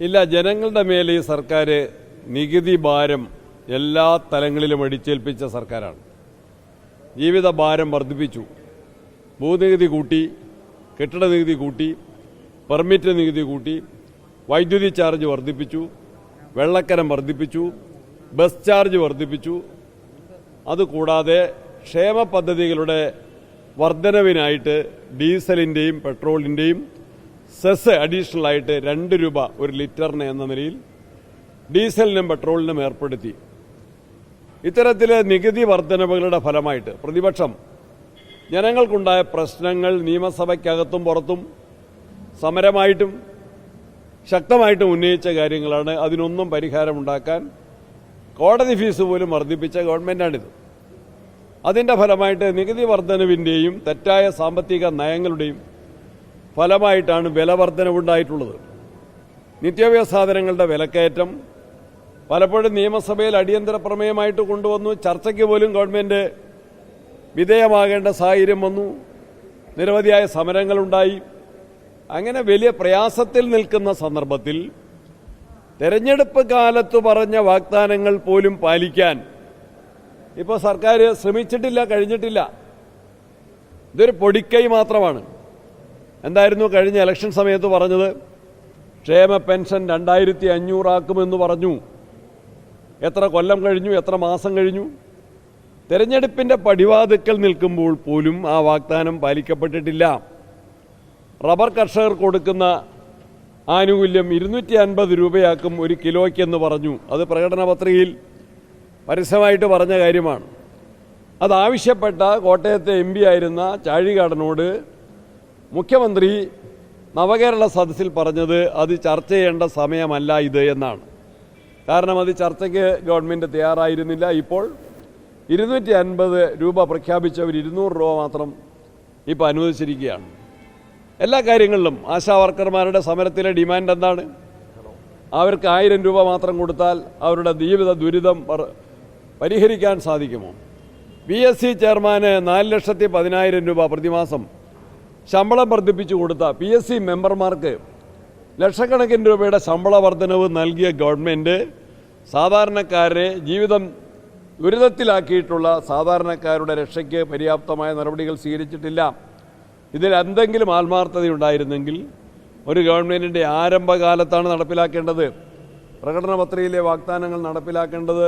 ഇല്ല ജനങ്ങളുടെ മേലെ ഈ സർക്കാർ നികുതി ഭാരം എല്ലാ തലങ്ങളിലും അടിച്ചേൽപ്പിച്ച സർക്കാരാണ്. ജീവിത ഭാരം വർദ്ധിപ്പിച്ചു. ഭൂനികുതി കൂട്ടി കെട്ടിട നികുതി കൂട്ടി പെർമിറ്റ് നികുതി കൂട്ടി വൈദ്യുതി ചാർജ് വർദ്ധിപ്പിച്ചു വെള്ളക്കരം വർദ്ധിപ്പിച്ചു ബസ് ചാർജ് വർദ്ധിപ്പിച്ചു. അതുകൂടാതെ ക്ഷേമ പദ്ധതികളുടെ വർധനവിനായിട്ട് ഡീസലിന്റെയും പെട്രോളിന്റെയും സെസ് അഡീഷണൽ ആയിട്ട് രണ്ട് രൂപ ഒരു ലിറ്ററിന് എന്ന നിലയിൽ ഡീസലിനും പെട്രോളിനും ഏർപ്പെടുത്തി. ഇത്തരത്തിലെ നികുതി വർധനവുകളുടെ ഫലമായിട്ട് പ്രതിപക്ഷം ജനങ്ങൾക്കുണ്ടായ പ്രശ്നങ്ങൾ നിയമസഭയ്ക്കകത്തും പുറത്തും സമരമായിട്ടും ശക്തമായിട്ടും ഉന്നയിച്ച കാര്യങ്ങളാണ് അതിനൊന്നും പരിഹാരമുണ്ടാക്കാൻ കോടതി ഫീസ് പോലും വർദ്ധിപ്പിച്ച ഗവൺമെന്റാണിത്. അതിന്റെ ഫലമായിട്ട് നികുതി വർധനവിന്റെയും തെറ്റായ സാമ്പത്തിക നയങ്ങളുടെയും ഫലമായിട്ടാണ് വില വർധനവുണ്ടായിട്ടുള്ളത് സാധനങ്ങളുടെ വിലക്കയറ്റം പലപ്പോഴും നിയമസഭയിൽ അടിയന്തര പ്രമേയമായിട്ട് കൊണ്ടുവന്നു. ചർച്ചയ്ക്ക് പോലും ഗവൺമെന്റ് വിധേയമാകേണ്ട സാഹചര്യം വന്നു. നിരവധിയായ സമരങ്ങളുണ്ടായി. അങ്ങനെ വലിയ പ്രയാസത്തിൽ നിൽക്കുന്ന സന്ദർഭത്തിൽ തെരഞ്ഞെടുപ്പ് കാലത്ത് പറഞ്ഞ വാഗ്ദാനങ്ങൾ പോലും പാലിക്കാൻ ഇപ്പോൾ സർക്കാർ ശ്രമിച്ചിട്ടില്ല കഴിഞ്ഞിട്ടില്ല. ഇതൊരു പൊടിക്കൈ മാത്രമാണ്. എന്തായിരുന്നു കഴിഞ്ഞ ഇലക്ഷൻ സമയത്ത് പറഞ്ഞത്? ക്ഷേമ പെൻഷൻ രണ്ടായിരത്തി അഞ്ഞൂറാക്കുമെന്ന് പറഞ്ഞു. എത്ര കൊല്ലം കഴിഞ്ഞു എത്ര മാസം കഴിഞ്ഞു? തെരഞ്ഞെടുപ്പിന്റെ പടിവാതുക്കൽ നിൽക്കുമ്പോൾ പോലും ആ വാഗ്ദാനം പാലിക്കപ്പെട്ടിട്ടില്ല. റബ്ബർ കർഷകർ കൊടുക്കുന്ന ആനുകൂല്യം ഇരുന്നൂറ്റി അൻപത് രൂപയാക്കും ഒരു കിലോയ്ക്കെന്ന് പറഞ്ഞു. അത് പ്രകടന പത്രികയിൽ പരസ്യമായിട്ട് പറഞ്ഞ കാര്യമാണ്. അതാവശ്യപ്പെട്ട കോട്ടയത്തെ എം പി ആയിരുന്ന ചാഴികാടനോട് മുഖ്യമന്ത്രി നവകേരള സദസ്സിൽ പറഞ്ഞത് അത് ചർച്ച ചെയ്യേണ്ട സമയമല്ല ഇത് എന്നാണ്. കാരണം അത് ചർച്ചയ്ക്ക് ഗവൺമെന്റ് തയ്യാറായിരുന്നില്ല. ഇപ്പോൾ ഇരുന്നൂറ്റി അൻപത് രൂപ പ്രഖ്യാപിച്ചവർ ഇരുന്നൂറ് രൂപ മാത്രം ഇപ്പോൾ അനുവദിച്ചിരിക്കുകയാണ്. എല്ലാ കാര്യങ്ങളിലും ആശാ വർക്കർമാരുടെ സമരത്തിലെ ഡിമാൻഡ് എന്താണ്? അവർക്ക് ആയിരം രൂപ മാത്രം കൊടുത്താൽ അവരുടെ ജീവിത ദുരിതം പരിഹരിക്കാൻ സാധിക്കുമോ? പി എസ് സി ചെയർമാന് നാല് ലക്ഷത്തി പതിനായിരം രൂപ പ്രതിമാസം ശമ്പളം വർദ്ധിപ്പിച്ചു കൊടുത്ത പി എസ് സി മെമ്പർമാർക്ക് ലക്ഷക്കണക്കിന് രൂപയുടെ ശമ്പള വർധനവ് നൽകിയ ഗവൺമെന്റ് സാധാരണക്കാരെ ജീവിതം ദുരിതത്തിലാക്കിയിട്ടുള്ള സാധാരണക്കാരുടെ രക്ഷയ്ക്ക് പര്യാപ്തമായ നടപടികൾ സ്വീകരിച്ചിട്ടില്ല. ഇതിൽ എന്തെങ്കിലും ആത്മാർത്ഥതയുണ്ടായിരുന്നെങ്കിൽ ഒരു ഗവൺമെന്റിന്റെ ആരംഭകാലത്താണ് നടപ്പിലാക്കേണ്ടത്. പ്രകടന പത്രികയിലെ വാഗ്ദാനങ്ങൾ നടപ്പിലാക്കേണ്ടത്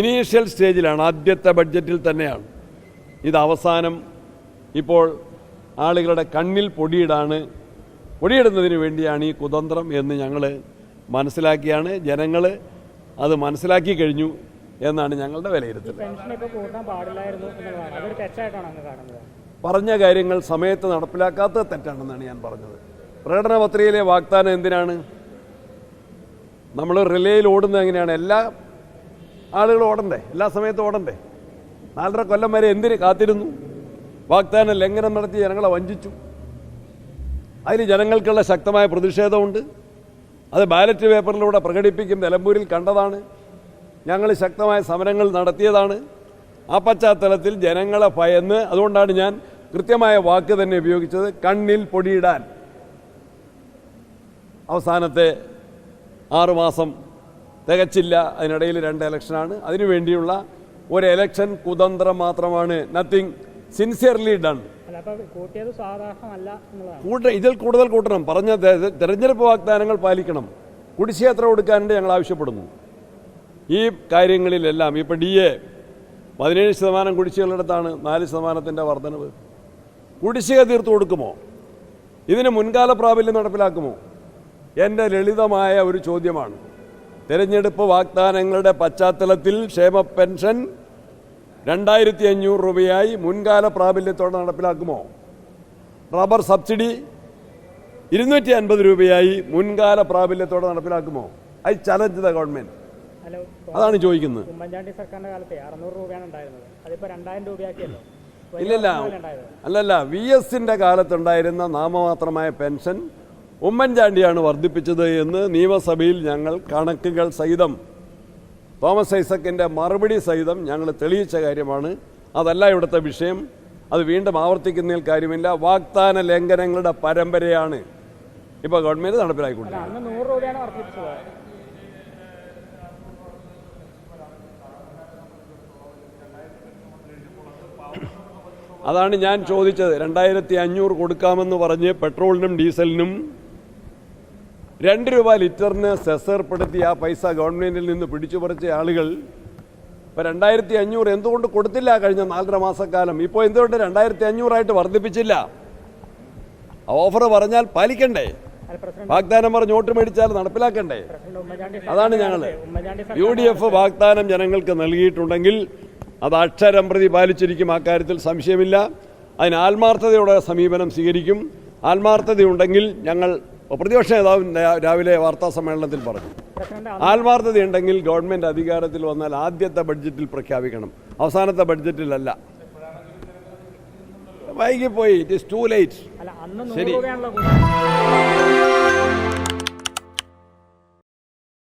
ഇനീഷ്യൽ സ്റ്റേജിലാണ് ആദ്യത്തെ ബഡ്ജറ്റിൽ തന്നെയാണ്. ഇത് അവസാനം ഇപ്പോൾ ആളുകളുടെ കണ്ണിൽ പൊടിയിടാണ്. പൊടിയിടുന്നതിന് വേണ്ടിയാണ് ഈ കുതന്ത്രം എന്ന് ഞങ്ങൾ മനസ്സിലാക്കിയാണ്. ജനങ്ങൾ അത് മനസ്സിലാക്കി കഴിഞ്ഞു എന്നാണ് ഞങ്ങളുടെ വിലയിരുത്തൽ. പറഞ്ഞ കാര്യങ്ങൾ സമയത്ത് നടപ്പിലാക്കാത്തത് തെറ്റാണെന്നാണ് ഞാൻ പറഞ്ഞത്. പ്രകടന പത്രികയിലെ വാഗ്ദാനം എന്തിനാണ്? നമ്മൾ റിലേയിൽ ഓടുന്നത് എങ്ങനെയാണ്? എല്ലാ ആളുകളും ഓടണ്ടേ? എല്ലാ സമയത്തും ഓടണ്ടേ? നാലര കൊല്ലം വരെ എന്തിന് കാത്തിരുന്നു? വാഗ്ദാനം ലംഘനം നടത്തി ജനങ്ങളെ വഞ്ചിച്ചു. അതിന് ജനങ്ങൾക്കുള്ള ശക്തമായ പ്രതിഷേധമുണ്ട്. അത് ബാലറ്റ് പേപ്പറിലൂടെ പ്രകടിപ്പിക്കും നിലമ്പൂരിൽ കണ്ടതാണ്. ഞങ്ങൾ ശക്തമായ സമരങ്ങൾ നടത്തിയതാണ്. ആ പശ്ചാത്തലത്തിൽ ജനങ്ങളെ ഭയന്ന് അതുകൊണ്ടാണ് ഞാൻ കൃത്യമായ വാക്ക് തന്നെ ഉപയോഗിച്ചത് കണ്ണിൽ പൊടിയിടാൻ. അവസാനത്തെ ആറുമാസം തികച്ചില്ല. അതിനിടയിൽ രണ്ട് ഇലക്ഷനാണ് അതിനുവേണ്ടിയുള്ള ഒരു എലക്ഷൻ കുതന്ത്രം മാത്രമാണ്. Nothing sincerely done. കൂട്ട ഇതിൽ കൂടുതൽ കൂട്ടണം. പറഞ്ഞ തെരഞ്ഞെടുപ്പ് വാഗ്ദാനങ്ങൾ പാലിക്കണം. കുടിശ്ശേത്രം കൊടുക്കാനുണ്ട് ഞങ്ങൾ ആവശ്യപ്പെടുന്നു. ഈ കാര്യങ്ങളിലെല്ലാം ഇപ്പം ഡി എ പതിനേഴ് ശതമാനം കുടിശ്ശികളുടെടുത്താണ് നാല് ശതമാനത്തിന്റെ വർധനവ്. കുടിശ്ശിക തീർത്തു കൊടുക്കുമോ? ഇതിന് മുൻകാല പ്രാബല്യം നടപ്പിലാക്കുമോ? എന്റെ ലളിതമായ ഒരു ചോദ്യമാണ്. തിരഞ്ഞെടുപ്പ് വാഗ്ദാനങ്ങളുടെ പശ്ചാത്തലത്തിൽ ക്ഷേമ പെൻഷൻ രണ്ടായിരത്തി അഞ്ഞൂറ് രൂപയായി മുൻകാല പ്രാബല്യത്തോടെ നടപ്പിലാക്കുമോ? റബ്ബർ സബ്സിഡി ഇരുന്നൂറ്റി അൻപത് രൂപയായി മുൻകാല പ്രാബല്യത്തോടെ നടപ്പിലാക്കുമോ? ഐ ചലഞ്ച് ദ ഗവൺമെന്റ് അതാണ് ചോദിക്കുന്നത്. ഉമ്മൻചാണ്ടി സർക്കാരിന്റെ കാലത്തെ അറുന്നൂറ് രൂപയാണ് ഉണ്ടായിരുന്നത്. രണ്ടായിരം രൂപയാക്കിയല്ലോ. ഇല്ലല്ല. അല്ലല്ല വി എസിന്റെ കാലത്തുണ്ടായിരുന്ന നാമമാത്രമായ പെൻഷൻ ഉമ്മൻചാണ്ടിയാണ് വർദ്ധിപ്പിച്ചത് എന്ന് നിയമസഭയിൽ ഞങ്ങൾ കണക്കുകൾ സഹിതം തോമസ് ഐസക്കിന്റെ മറുപടി സഹിതം ഞങ്ങൾ തെളിയിച്ച കാര്യമാണ്. അതല്ല ഇവിടുത്തെ വിഷയം. അത് വീണ്ടും ആവർത്തിക്കുന്നതിൽ കാര്യമില്ല. വാഗ്ദാന ലംഘനങ്ങളുടെ പരമ്പരയാണ്. ഇപ്പോൾ ഗവൺമെന്റ് നടപ്പിലാക്കിക്കൊണ്ടിരിക്കുന്നത് അതാണ് ഞാൻ ചോദിച്ചത്. രണ്ടായിരത്തി അഞ്ഞൂറ് കൊടുക്കാമെന്ന് പറഞ്ഞ് പെട്രോളിനും ഡീസലിനും രണ്ട് രൂപ ലിറ്ററിന് സെസ് ഏർപ്പെടുത്തി ആ പൈസ ഗവൺമെന്റിൽ നിന്ന് പിടിച്ചു പറിച്ച ആളുകൾ ഇപ്പോൾ രണ്ടായിരത്തി അഞ്ഞൂറ് എന്തുകൊണ്ട് കൊടുത്തില്ല കഴിഞ്ഞ നാലര മാസക്കാലം? ഇപ്പോൾ എന്തുകൊണ്ട് രണ്ടായിരത്തി അഞ്ഞൂറായിട്ട് വർദ്ധിപ്പിച്ചില്ല? ഓഫർ പറഞ്ഞാൽ പാലിക്കണ്ടേ? വാഗ്ദാനം പറഞ്ഞ് വോട്ട് മേടിച്ചാൽ നടപ്പിലാക്കണ്ടേ? അതാണ് ഞങ്ങൾ യു ഡി എഫ് വാഗ്ദാനം ജനങ്ങൾക്ക് നൽകിയിട്ടുണ്ടെങ്കിൽ അത് അക്ഷരം പ്രതി പാലിച്ചിരിക്കും അക്കാര്യത്തിൽ സംശയമില്ല. അതിന് ആത്മാർത്ഥതയോടെ സമീപനം സ്വീകരിക്കും. ആത്മാർത്ഥതയുണ്ടെങ്കിൽ ഞങ്ങൾ പ്രതിപക്ഷ നേതാവ് രാവിലെ വാർത്താ സമ്മേളനത്തിൽ പറഞ്ഞു. ആത്മാർത്ഥതയുണ്ടെങ്കിൽ ഗവൺമെന്റ് അധികാരത്തിൽ വന്നാൽ ആദ്യത്തെ ബഡ്ജറ്റിൽ പ്രഖ്യാപിക്കണം. അവസാനത്തെ ബഡ്ജറ്റിലല്ല. വൈകിപ്പോയി. ഇറ്റ് ഇസ് ടു ലേറ്റ് ശരി.